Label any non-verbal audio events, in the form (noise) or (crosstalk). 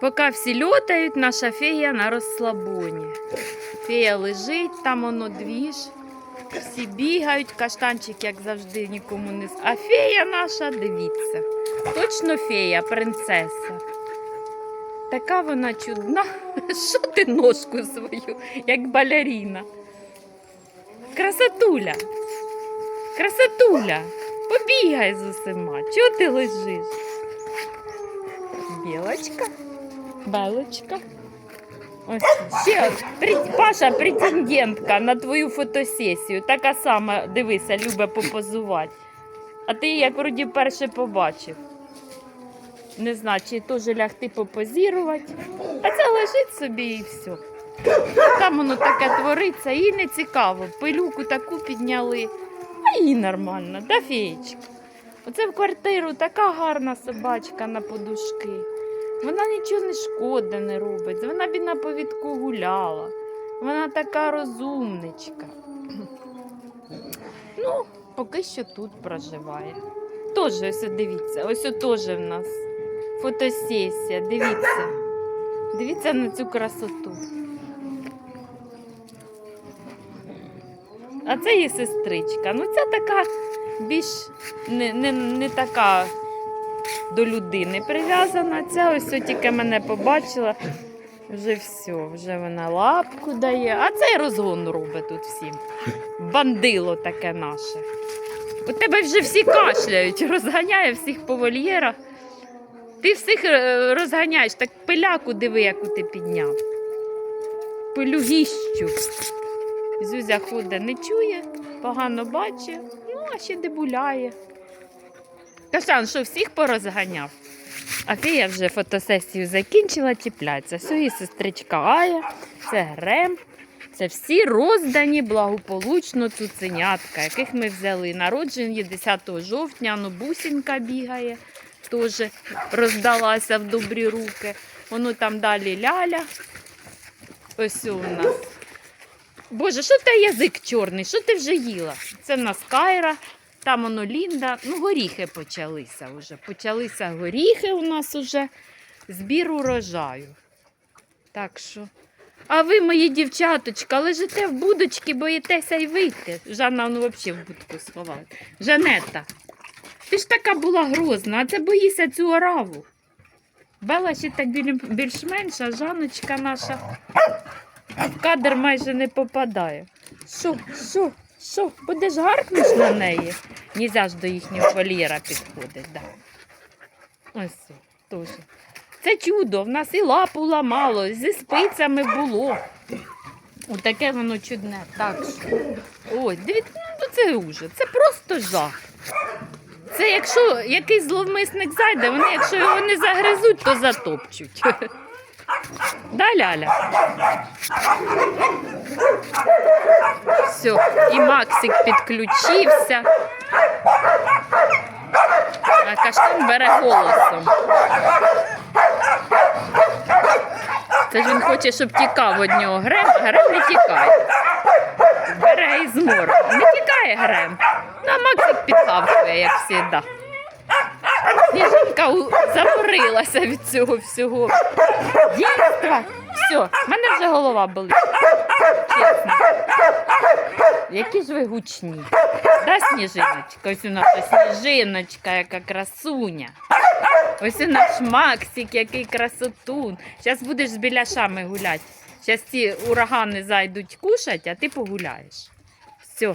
Поки всі льотають, наша фея на розслабоні. Фея лежить, там воно двіж. Всі бігають, каштанчик, як завжди, нікому не. А фея наша, дивіться. Точно фея, принцеса. Така вона чудна. (laughs) Що ти ножку свою, як балеріна? Красотуля. Красотуля. Побігай з усіма. Чого ти лежиш? Білочка. Белочка. Ще Паша претендентка на твою фотосесію. Така сама, дивися, любить попозувати. А ти як вроді перше побачив. Не знаю, чи теж лягти попозірувати. А це лежить собі і все. Там воно таке твориться, їй не цікаво. Пилюку таку підняли, а їй нормально, да, феєчка? Оце в квартиру така гарна собачка на подушки. Вона нічого не шкоди не робить. Вона б на повідку гуляла. Вона така розумничка. (clears throat) Ну, поки що тут проживає. Тоже, ось дивіться, ось теж в нас фотосесія. Дивіться. Дивіться на цю красоту. А це її сестричка. Ну, ця така більш не, не, не така до людини прив'язана. Ця ось тільки мене побачила. Вже все, вже вона лапку дає, а цей розгон робить тут всім. Бандило таке наше. У тебе вже всі кашляють, розганяє всіх по вольєрах. Ти всіх е, розганяєш, так пиляку диви, яку ти підняв. Пилюгіщу. Зюзя ходить, не чує, погано бачить, ну, а ще дебуляє. Кашан, що всіх порозганяв? А фія вже фотосесію закінчила. Все, її сестричка Ая, це Грем. Це всі роздані благополучно цуценятка, яких ми взяли. Народжені 10 жовтня, ну бусінька бігає, теж роздалася в добрі руки. Воно там далі ляля. Ось у нас. Боже, що в тебе язик чорний? Що ти вже їла? Це в нас Кайра, там воно Лінда. Ну, горіхи почалися вже. Почалися горіхи у нас уже. Збір урожаю. Так що. А ви, мої дівчаточка, лежите в будочці, боїтеся й вийти. Жанна ну, взагалі в будку сховала. Жанета, ти ж така була грозна, а це боїся цю ораву. Бела ще так більш-менш, а Жаночка наша в кадр майже не попадає. Що, що, що, будеш гаркнеш на неї? Нельзя ж до їхнього вольєра підходить. Да. Ось теж. Це чудо, в нас і лапу ламало, зі спицями було. Отаке воно чудне. Так що. Ось, дивіться, ну це уже, це просто жах. Це якщо якийсь зловмисник зайде, вони, якщо його не загризуть, то затопчуть. (laughs) Да, Ляля? Все, і Максик підключився. А каштан бере голосом. Це ж він хоче, щоб тікав від нього Грем, Грем не тікає. Бере і змор. Не тікає Грем. Ну, а Максик підхавкує, як завжди. Сніжинка у- заморилася від цього всього. Дійства. Все, в мене вже голова болить. Чесно. Які ж ви гучні. Да, сніжиночка? Ось у нас сніжиночка, яка красуня. Ось і наш Максик, який красотун. Зараз будеш з біляшами гуляти. Зараз ці урагани зайдуть кушать, а ти погуляєш. Все,